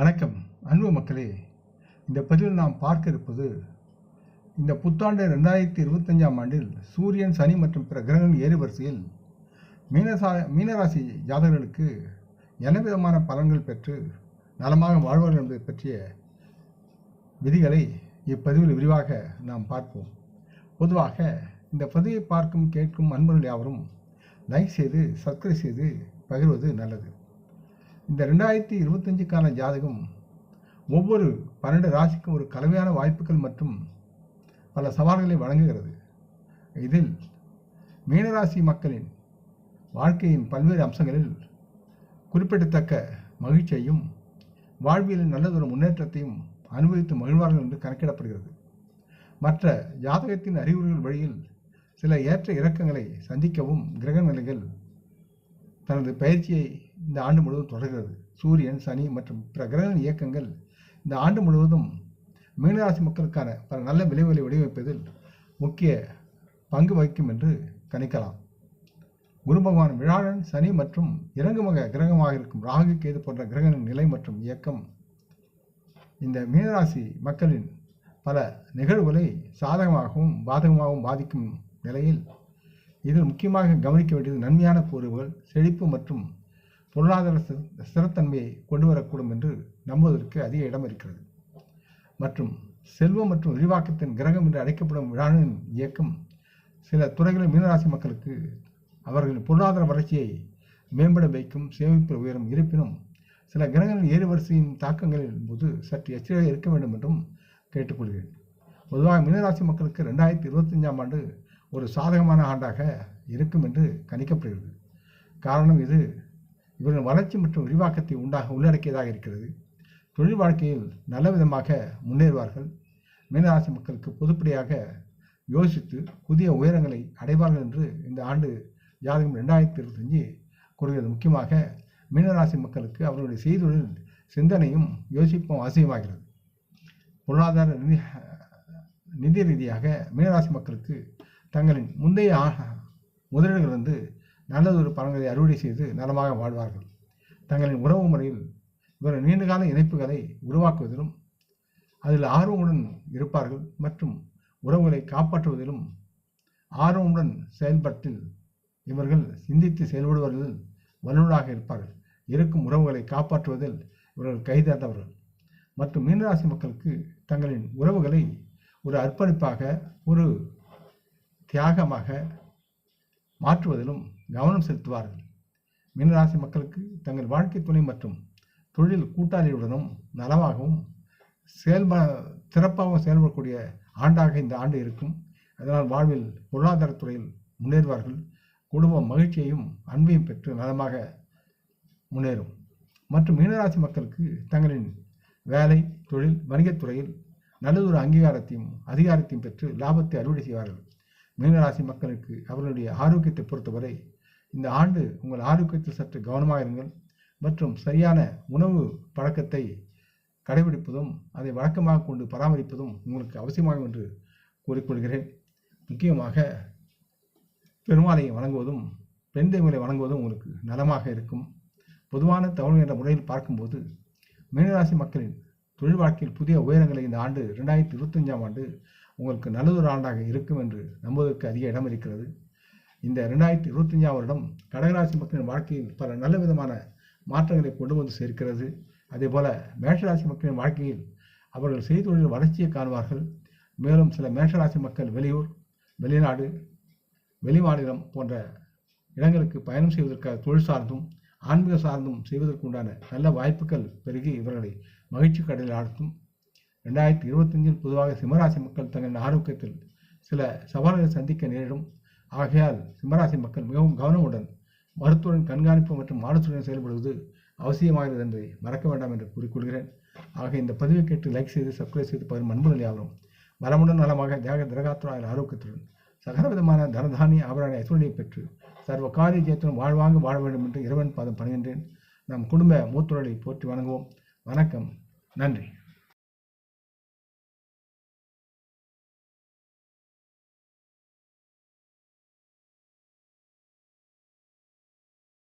வணக்கம். அன்பு மக்களே இந்த பதிவில் நாம் பார்க்க இருப்பது இந்த புத்தாண்டு ரெண்டாயிரத்தி இருபத்தஞ்சாம் ஆண்டில் சூரியன் சனி மற்றும் பிற கிரகங்கள் ஏறுவரிசையில் மீனசா மீனராசி ஜாதகர்களுக்கு என்ன விதமான பலன்கள் பெற்று நலமாக வாழ்வார்கள் என்பதை பற்றிய விதிகளை இப்பதிவில் விரிவாக நாம் பார்ப்போம். பொதுவாக இந்த பதிவை பார்க்கும் கேட்கும் அன்பர்கள் யாவரும் லைக் செய்து சப்ஸ்கிரைப் செய்து பகிர்வது நல்லது. இந்த ரெண்டாயிரத்தி இருபத்தஞ்சுக்கான ஜாதகம் ஒவ்வொரு பன்னெண்டு ராசிக்கும் ஒரு கலவையான வாய்ப்புகள் மற்றும் பல சவால்களை வழங்குகிறது. இதில் மீனராசி மக்களின் வாழ்க்கையின் பல்வேறு அம்சங்களில் குறிப்பிடத்தக்க மகிழ்ச்சியையும் வாழ்வியலில் நல்லதொரு முன்னேற்றத்தையும் அனுபவித்து மகிழ்வார்கள் என்று கணக்கிடப்படுகிறது. மற்ற ஜாதகத்தின் அறிகுறிகள் வழியில் சில ஏற்ற இறக்கங்களை சந்திக்கவும் கிரக நிலைகள் தனது பயிற்சியை இந்த ஆண்டு முழுவதும் தொடர்கிறது. சூரியன் சனி மற்றும் பிற கிரகங்களின் இயக்கங்கள் இந்த ஆண்டு முழுவதும் மீனராசி மக்களுக்கான பல நல்ல விளைவுகளை வடிவமைப்பதில் முக்கிய பங்கு வகிக்கும் என்று கணிக்கலாம். குரு பகவான் விழாழன் சனி மற்றும் இறங்குமுக கிரகமாக இருக்கும் ராகு கேது போன்ற கிரகங்களின் நிலை மற்றும் இயக்கம் இந்த மீனராசி மக்களின் பல நிகழ்வுகளை சாதகமாகவும் பாதகமாகவும் பாதிக்கும் நிலையில் இதில் முக்கியமாக கவனிக்க வேண்டியது நன்மையான கூறுகள் செழிப்பு மற்றும் பொருளாதார ஸ்திரத்தன்மையை கொண்டு வரக்கூடும் என்று நம்புவதற்கு அதிக இடம் இருக்கிறது. மற்றும் செல்வம் மற்றும் விரிவாக்கத்தின் கிரகம் என்று அழைக்கப்படும் விழாவின் இயக்கம் சில துறைகளில் மீனராசி மக்களுக்கு அவர்களின் பொருளாதார வளர்ச்சியை மேம்பட வைக்கும் சேமிப்பு உயரும் இருப்பினும் சில கிரகங்களின் ஏறுவரிசையின் தாக்கங்களின் போது சற்று எச்சரிக்கையாக இருக்க வேண்டும் என்றும் கேட்டுக்கொள்கிறேன். பொதுவாக மீனராசி மக்களுக்கு ரெண்டாயிரத்தி இருபத்தஞ்சாம் ஆண்டு ஒரு சாதகமான ஆண்டாக இருக்கும் என்று கணிக்கப்படுகிறது. காரணம் இது இவரின் வளர்ச்சி மற்றும் விரிவாக்கத்தை உண்டாக உள்ளடக்கியதாக இருக்கிறது. தொழில் வாழ்க்கையில் நல்ல விதமாக முன்னேறுவார்கள். மீனராசி மக்களுக்கு பொதுப்படியாக யோசித்து புதிய உயரங்களை அடைவார்கள் என்று இந்த ஆண்டு ஜாதகம் ரெண்டாயிரத்தி இருபத்தஞ்சு கூறுகிறது. முக்கியமாக மீனராசி மக்களுக்கு அவர்களுடைய செய்தொழில் சிந்தனையும் யோசிப்பும் அவசியமாகிறது. பொருளாதார நிதி நிதி ரீதியாக மீனராசி மக்களுக்கு தங்களின் முந்தைய முதலீடுகள் வந்து நல்லதொரு பலன்களை அறுவடை செய்து நலமாக வாழ்வார்கள். தங்களின் உறவு முறையில் இவர்கள் நீண்டகால இணைப்புகளை உருவாக்குவதிலும் அதில் ஆர்வமுடன் இருப்பார்கள் மற்றும் உறவுகளை காப்பாற்றுவதிலும் ஆர்வமுடன் செயல்பட்டில் இவர்கள் சிந்தித்து செயல்படுவதில் வல்லுநராக இருப்பார்கள். இருக்கும் உறவுகளை காப்பாற்றுவதில் இவர்கள் கைதேர்ந்தவர்கள் மற்றும் மீனராசி மக்களுக்கு தங்களின் உறவுகளை ஒரு அர்ப்பணிப்பாக ஒரு தியாகமாக மாற்றுவதிலும் கவனம் செலுத்துவார்கள். மீனராசி மக்களுக்கு தங்கள் வாழ்க்கை துணை மற்றும் தொழில் கூட்டாளியுடனும் நலமாகவும் செயல்ப சிறப்பாகவும் செயல்படக்கூடிய ஆண்டாக இந்த ஆண்டு இருக்கும். அதனால் வாழ்வில் பொருளாதாரத்துறையில் முன்னேறுவார்கள். குடும்ப மகிழ்ச்சியையும் அன்பையும் பெற்று நலமாக முன்னேறும். மற்றும் மீனராசி மக்களுக்கு தங்களின் வேலை தொழில் வணிகத் துறையில் நல்லதொரு அங்கீகாரத்தையும் அதிகாரத்தையும் பெற்று லாபத்தை அறுவடை செய்வார்கள். மீனராசி மக்களுக்கு அவர்களுடைய ஆரோக்கியத்தை பொறுத்தவரை இந்த ஆண்டு உங்கள் ஆரோக்கியத்தில் சற்று கவனமாக இருங்கள் மற்றும் சரியான உணவு பழக்கத்தை கடைபிடிப்பதும் அதை வழக்கமாக கொண்டு பராமரிப்பதும் உங்களுக்கு அவசியமாகும் என்று கூறிக்கொள்கிறேன். முக்கியமாக பெருமாளையை வணங்குவதும் பெண் தெய்வங்களை வணங்குவதும் உங்களுக்கு நலமாக இருக்கும். பொதுவான தகவல் என்ற முறையில் பார்க்கும்போது மீனராசி மக்களின் தொழில் வாழ்க்கையில் புதிய உயரங்களை இந்த ஆண்டு ரெண்டாயிரத்தி இருபத்தஞ்சாம் ஆண்டு உங்களுக்கு நல்லதொரு ஆண்டாக இருக்கும் என்று நம்புவதற்கு அதிக இடம் இருக்கிறது இந்த ரெண்டாயிரத்தி இருபத்தஞ்சாம் வருடம் கடகராசி மக்களின் வாழ்க்கையில் பல நல்ல விதமான மாற்றங்களை கொண்டு வந்து சேர்க்கிறது. அதேபோல மேஷராசி மக்களின் வாழ்க்கையில் அவர்கள் செய்தொழில் வளர்ச்சியை காணுவார்கள். மேலும் சில மேஷராசி மக்கள் வெளியூர் வெளிநாடு வெளிமாநிலம் போன்ற இடங்களுக்கு பயணம் செய்வதற்காக தொழில் சார்ந்தும் ஆன்மீக சார்ந்தும் செய்வதற்கு உண்டான நல்ல வாய்ப்புகள் பெருகி இவர்களை மகிழ்ச்சி கடலில் ஆழ்த்தும். ரெண்டாயிரத்தி இருபத்தஞ்சில் பொதுவாக சிம்மராசி மக்கள் தங்களின் ஆரோக்கியத்தில் சில சவால்களை சந்திக்க நேரிடும். ஆகையால் சிம்மராசி மக்கள் மிகவும் கவனமுடன் மருத்துவரின் கண்காணிப்பு மற்றும் ஆலோசனை செயல்படுவது அவசியமாகிறது என்பதை மறக்க வேண்டாம் என்று கூறிக்கொள்கிறேன். ஆக இந்த பதிவை கேட்டு லைக் செய்து சப்ஸ்கிரைப் செய்து பகிரும் அன்புடன் யாவரும் வளமுடன் நலமாக தியாக திரகாத்துறாயில் ஆரோக்கியத்துடன் சகல விதமான தனதானிய ஆபரண ஐஸ்வர்யை பெற்று சர்வ காரிய ஜெயத்துடன் வாழ்வாங்க வாழ வேண்டும் என்று இறைவன் பாதம் பணிகின்றேன். நம் குடும்ப மூத்துறலை போற்றி வணங்குவோம். வணக்கம். நன்றி.